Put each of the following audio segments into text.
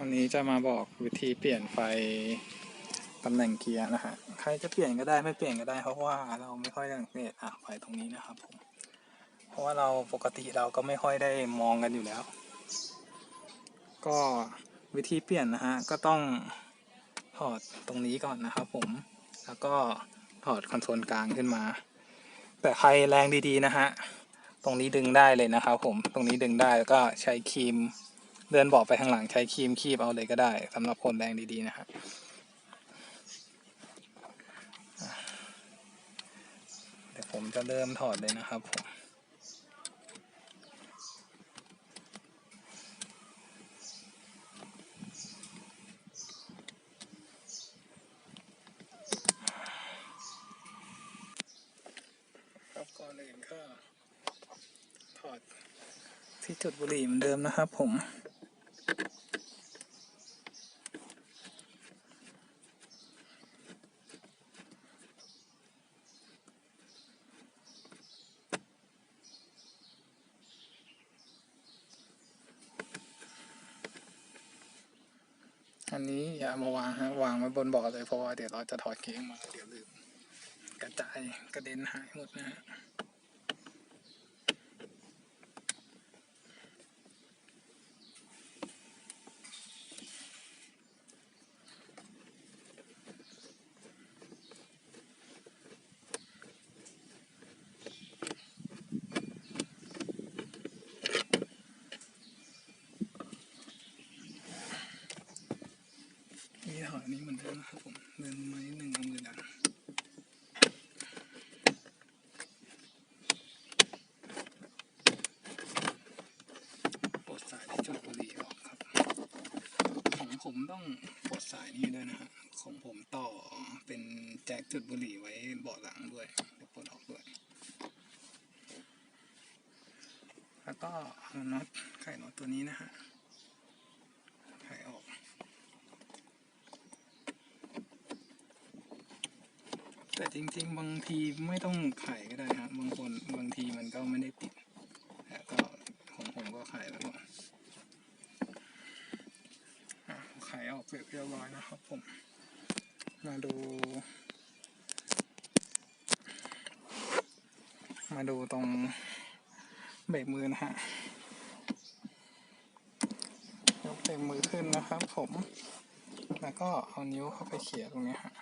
วันนี้จะมาบอกวิธีเปลี่ยนไฟตำแหน่งเกียร์นะฮะ ใครจะเปลี่ยนก็ได้ไม่เปลี่ยนก็ได้ เพราะว่าเราไม่ค่อยสังเกตอะไฟตรงนี้นะครับผม เพราะว่าเราปกติเราก็ไม่ค่อยได้มองกันอยู่แล้ว ก็วิธีเปลี่ยนนะฮะก็ต้องถอดตรงนี้ก่อนนะครับผม แล้วก็ถอดคอนโซลกลางขึ้นมา แต่ใครแรงดีๆนะฮะ ตรงนี้ดึงได้เลยนะครับผม ตรงนี้ดึงได้แล้วก็ใช้ครีม เดินบาะไปข้างหลังใช้ครีมคีบเอาเลยก็ได้สำหรับคนแรงดีๆนะฮะอะเดี๋ยวผมจะเริ่มถอดเลยนะครับผมครับก่อนอื่นก็ถอดที่จุดบุหรี่เหมือนเดิมนะครับผม อันนี้อย่ามาวางฮะวางไว้บนเบาะเลยเพราะว่าเดี๋ยวเราจะถอดเกงมาเดี๋ยวลืมกระจายกระเด็นหายหมดนะฮะ นี่เหมือนเดิมนะครับผมเดินมานิดหนึ่งเอามือดันปลดสายที่จุดบุหรี่ออกครับ ของผมต้องปลดสายนี้ด้วยนะฮะของผมต่อเป็นแจ็คจุดบุหรี่ไว้เบาะหลังด้วยเดี๋ยวปลดออกด้วย แล้วก็เอาน็อตไข่น็อตตัวนี้นะฮะไขออก แต่จริง ๆ บางทีไม่ต้องไขก็ได้ฮะบางคนบางทีมันก็ไม่ได้ติดก็ของผมก็ไขแล้วก่อนไขออกเสร็จเรียบร้อยนะครับผม มาดู มาดูตรงเบรกมือนะฮะยกเบรกมือขึ้นนะครับผม แล้วก็เอานิ้วเข้าไปเขี่ยตรงนี้ฮะ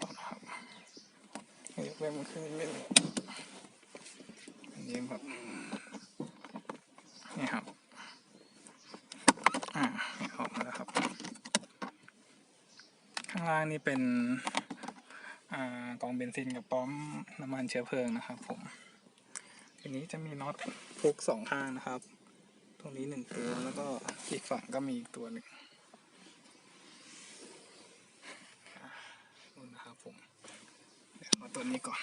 ก่อนนะครับ ยกเว้นมันขึ้นนิดนึงอันนี้แบบนี่ครับอ่านี่ออกมาแล้วครับ ข้างล่างนี่เป็นอ่ากองเบนซินกับปั๊มน้ำมันเชื้อเพลิงนะครับผมทีนี้จะมีน็อตพุกสองข้างนะครับ ตรงนี้หนึ่งตัวแล้วก็อีกฝั่งก็มีอีกตัวหนึ่ง นู่นนะครับผม เดี๋ยวเอา ตัวนี้ก่อน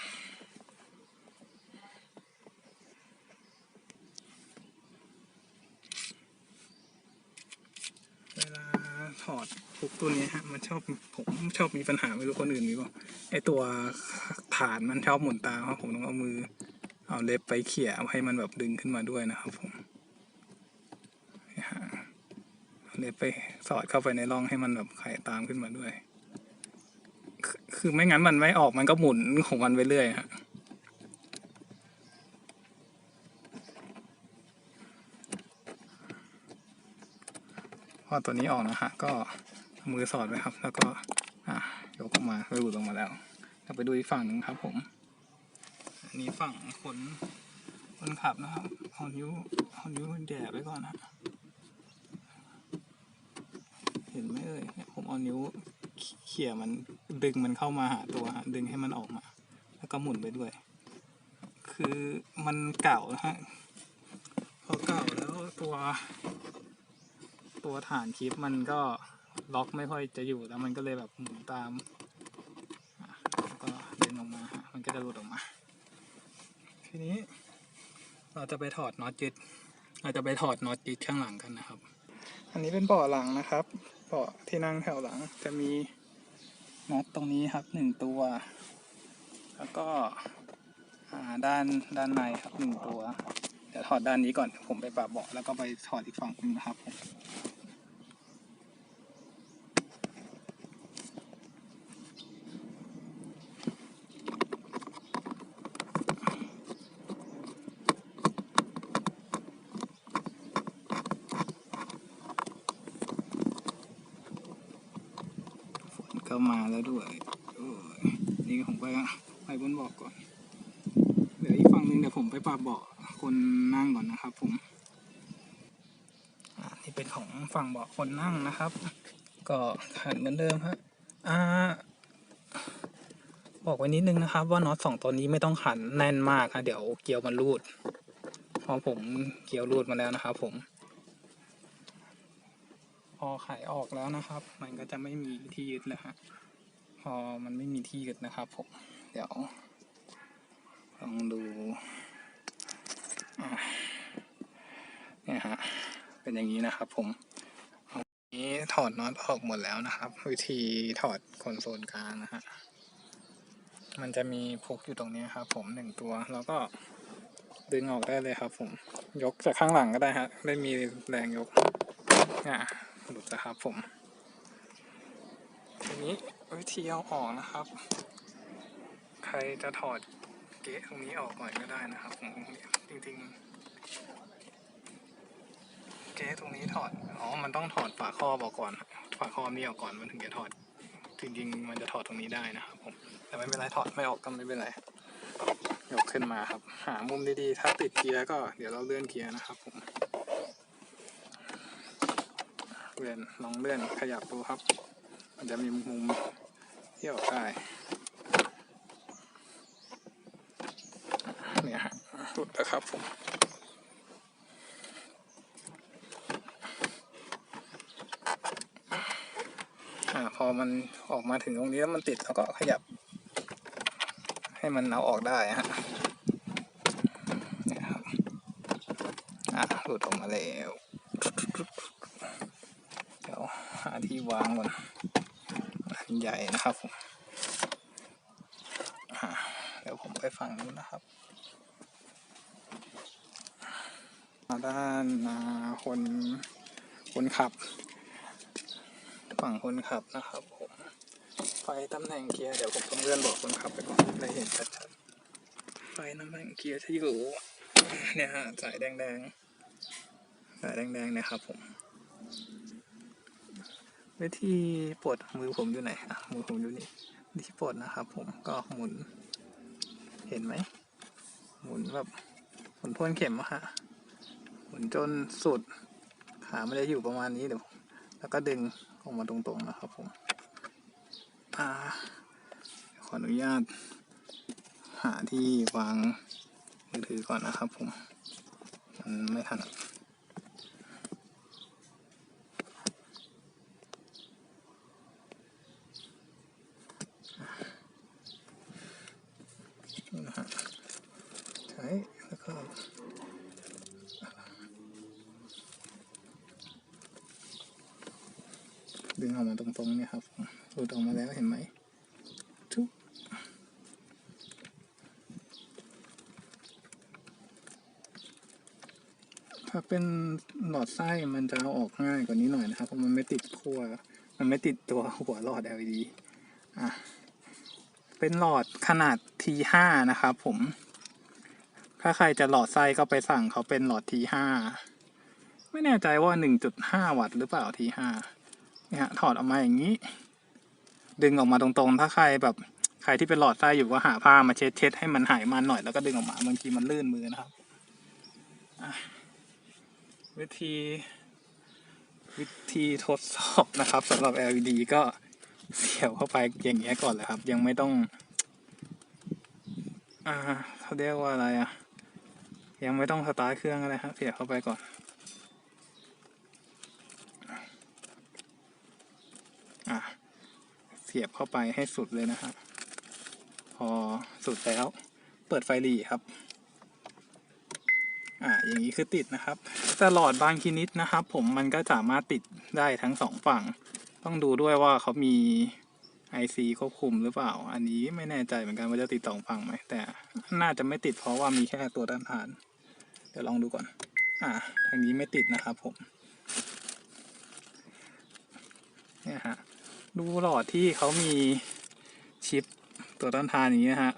เวลาถอดพวกตัวนี้ฮะ มันชอบผมชอบมีปัญหาไม่รู้คนอื่นมีป่าไอตัวฐานมันชอบหมุนตามครับผมต้องเอามือ เอาเล็บไปเขี่ยให้มันแบบดึงขึ้นมาด้วยนะครับผมเอาเล็บไปสอดเข้าไปในร่องให้มันแบบไขตามขึ้นมาด้วย คือไม่งั้นมันไม่ออกมันก็หมุนของมันไปเรื่อยฮะพอตัวนี้ออกนะฮะก็มือสอดไว้ครับ แล้วก็อะยกออกมาก็หลุดออกมาแล้วเราไปดูอีกฝั่งหนึ่งครับผมอันนี้ฝั่งคนคนขับนะครับเอานิ้วเอานิ้วแดดไว้ก่อนนะเห็นไหมเอ่ยเนี่ยผมเอานิ้วเขี่ยมัน ดึงมันเข้ามาหาตัวฮะดึงให้มันออกมา แล้วก็หมุนไปด้วย คือมันเก่านะฮะพอเก่าแล้วตัว ตัวฐานคลิปมันก็ล็อกไม่ค่อยจะอยู่แล้วมันก็เลยแบบหมุนตามแล้วก็เดินออกมาฮะมันก็จะหลุดออกมา ทีนี้ เราจะไปถอดน็อตยึดเราจะไปถอดน็อตยึดข้างหลังกันนะครับ อันนี้เป็นเบาะหลังนะครับเบาะที่นั่งแถวหลังจะมี น็อตตรงนี้ครับหนึ่งตัว แล้วก็ด้านด้านในครับหนึ่งตัว เดี๋ยวถอดด้านนี้ก่อนผมไปปรับเบาะแล้วก็ไปถอดอีกฝั่งนึงนะครับผม ก็มาแล้วด้วยโอ้ยนี่ผมไปไปบนเบาะก่อน เดี๋ยวอีกฝั่งหนึ่งเดี๋ยวผมไปปรับเบาะคนนั่งก่อนนะครับ ผมอ่านี่เป็นของฝั่งเบาะคนนั่งนะครับ ก็ขันเหมือนเดิมฮะอ่าบอกไว้นิดนึงนะครับ ว่าน็อตสองตัวนี้ไม่ต้องขันแน่นมากนะเดี๋ยวเกียวมันรูดเพราะผมเกียวรูดมาแล้วนะครับผม พอไขออกแล้วนะครับ มันก็จะไม่มีที่ยึดแล้วฮะพอมันไม่มีที่ยึดนะครับผมเดี๋ยวลองดูเนี่ยฮะเป็นอย่างนี้นะครับ ผมอันนี้ถอดน็อตออกหมดแล้วนะครับ วิธีถอดคอนโซลกลางนะฮะมันจะมีพุกอยู่ตรงนี้ครับ ผมหนึ่งตัวแล้วก็ดึงออกได้เลยครับ ผมยกจากข้างหลังก็ได้ฮะได้มีแรงยกอะ หลุดนะครับผมทีนี้วิธีเอาออกนะครับ ใครจะถอดเกะตรงนี้ออกก่อนก็ได้นะครับผมจริงๆ เกะตรงนี้ถอดอ๋อมันต้องถอดฝาครอบออกก่อนฝาครอบนี่ออกก่อนมันถึงจะถอดจริงๆมันจะถอดตรงนี้ได้นะครับผมแต่ไม่เป็นไรถอดไม่ออกก็ไม่เป็นไรยกขึ้นมาครับ หามุมดีๆ ถ้าติดเกียร์ก็เดี๋ยวเราเลื่อนเกียร์นะครับผม เลื่อนลองเลื่อนขยับดูครับ มันจะมีมุมที่ออกได้เนี่ยฮะหลุดแล้วครับผมพอมันออกมาถึงตรงนี้แล้วมันติดแล้วก็ขยับ ให้มันเอาออกได้ฮะเนี่ยครับอะหลุดออกมาแล้ว ที่วางก่อนอันใหญ่นะครับผมอ่าเดี๋ยวผมไปฝั่งนู้นนะครับ มาด้านคนคนขับ ฝั่งคนขับนะครับผมไฟตำแหน่งเกียร์เดี๋ยวผมต้องเลื่อนบอกคนขับไปก่อนได้เห็นชัดๆไฟตำแหน่งเกียร์ที่อยู่เนี่ยฮะสายแดงๆสายแดงๆเนะครับผม วิธีปลดมือผมอยู่ไหนอะมือผมอยู่นี่วิธีปลดนะครับผมก็หมุน เห็นไหมหมุนแบบหมุนทวนเข็มอะฮะหมุนจนสุดขาไม่ได้อยู่ประมาณนี้เดี๋ยวแล้วก็ดึงออกมาตรงๆนะครับผมอ่าขออนุญาต หาที่วางมือถือก่อนนะครับผมมันไม่ถนัดนี่นะฮะใช้แล้วก็ ดึงออกมาตรงๆเนี่ยครับหลุดออกมาแล้วเห็นไหมทุกถ้าเป็นหลอดไส้มันจะเอาออกง่ายกว่านี้หน่อยนะครับเพราะมันไม่ติดขั้วมันไม่ติดตัวหัวหลอด LED อะเป็นหลอดขนาด T5 นะครับผม ถ้าใครจะหลอดไส้ก็ไปสั่งเขาเป็นหลอด T5 ไม่แน่ใจว่า 1.5 วัตต์หรือเปล่า T5 นี่ฮะถอดออกมาอย่างนี้ ดึงออกมาตรงๆ ถ้าใครแบบใครที่เป็นหลอดไส้อยู่ก็หาผ้ามาเช็ดเช็ดให้มันหายมันหน่อยแล้วก็ดึงออกมาบางทีมันลื่นมือนะครับวิธี วิธีทดสอบนะครับสำหรับ LED ก็เสียบเข้าไปอย่างเงี้ยก่อนเลยครับ ยังไม่ต้อง อ่าเขาเรียกว่าอะไรอะ ยังไม่ต้องสตาร์ทเครื่องอะไรครับเสียบเข้าไปก่อน อะเสียบเข้าไปให้สุดเลยนะฮะพอสุดแล้ว เปิดไฟหลีครับ อ่าอย่างนี้คือติดนะครับ แต่หลอดบางชนิดนะครับ ผมมันก็สามารถติดได้ทั้งสองฝั่ง ต้องดูด้วยว่าเขามี IC ควบคุมหรือเปล่า อันนี้ไม่แน่ใจเหมือนกันว่าจะติดสองฝั่งไหมแต่น่าจะไม่ติดเพราะว่ามีแค่ตัวด้านฐาน เดี๋ยวลองดูก่อน อ่าทางนี้ไม่ติดนะครับผม เนี่ยฮะ ดูหลอดที่เขามีชิปตัวต้านทานอย่างนี้นะฮะ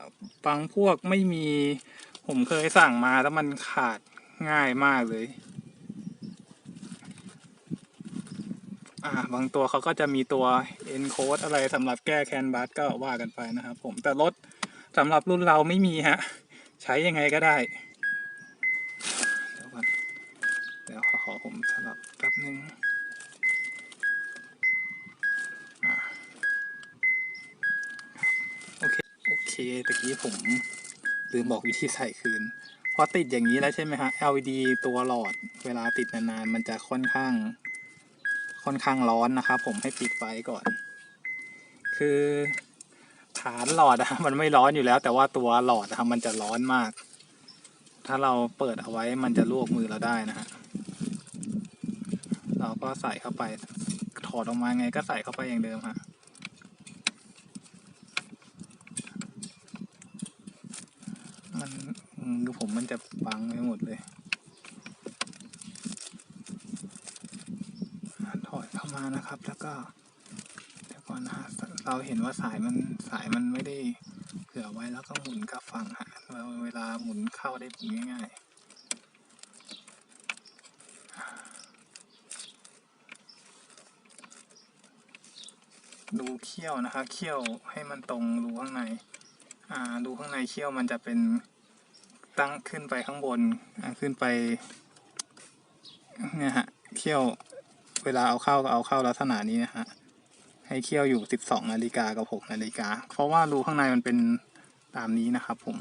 บางพวกไม่มี ผมเคยสั่งมาแล้วมันขาดง่ายมากเลย อ่า บางตัวเขาก็จะมีตัว encode อะไรสำหรับแก้แคนบัสก็ว่ากันไปนะครับผม แต่รถสำหรับรุ่นเราไม่มีฮะ ใช้ยังไงก็ได้ เดี๋ยวก่อนเดี๋ยวขอผมสลับแป๊บนึง ตะกี้ผมลืมบอกวิธีใส่คืน พอติดอย่างนี้แล้วใช่ไหมฮะ LED ตัวหลอดเวลาติดนานๆ มันจะค่อนข้าง ค่อนข้างร้อนนะครับผมให้ปิดไฟก่อน คือฐานหลอดอะมันไม่ร้อนอยู่แล้ว แต่ว่าตัวหลอดอะมันจะร้อนมาก ถ้าเราเปิดเอาไว้มันจะลวกมือเราได้นะฮะเราก็ใส่เข้าไปถอดออกมาไงก็ใส่เข้าไปอย่างเดิมฮะ มันอืมดู ผมมันจะบังไปหมดเลยถอดเข้ามานะครับ แล้วก็เดี๋ยวก่อนนะฮะเราเห็นว่าสายมันสายมันไม่ได้เผื่อไว้แล้วก็หมุนกลับฝั่งฮะเราเวลาหมุนเข้าได้ผลง่ายๆ ดูเขี้ยวนะคะ เขี้ยวให้มันตรงรูข้างใน อ่า ดูข้างในเขี้ยวมันจะเป็น ตั้งขึ้นไปข้างบนขึ้นไปเนี่ยฮะเขี้ยวเวลาเอาเข้าก็เอาเข้าลักษณะนี้นะฮะให้เคี่ยวอยู่ 12นาฬิกากับ6นาฬิกา เพราะว่ารูข้างในมันเป็นตามนี้นะครับผม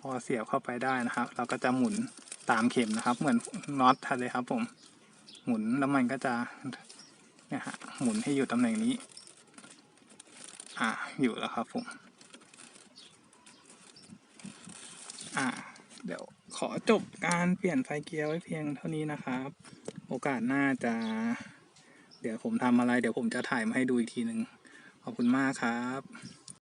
พอเสียบเข้าไปได้นะครับ เราก็จะหมุนตามเข็มนะครับ เหมือนน็อตเลยครับผม หมุนแล้วมันก็จะเนี่ยฮะหมุนให้อยู่ตำแหน่งนี้ อ่าอยู่แล้วครับผมอ่า เดี๋ยวขอจบการเปลี่ยนไฟเกียร์ไว้เพียงเท่านี้นะครับ โอกาสหน้าจะ เดี๋ยวผมทำอะไร เดี๋ยวผมจะถ่ายมาให้ดูอีกทีหนึ่งขอบคุณมากครับ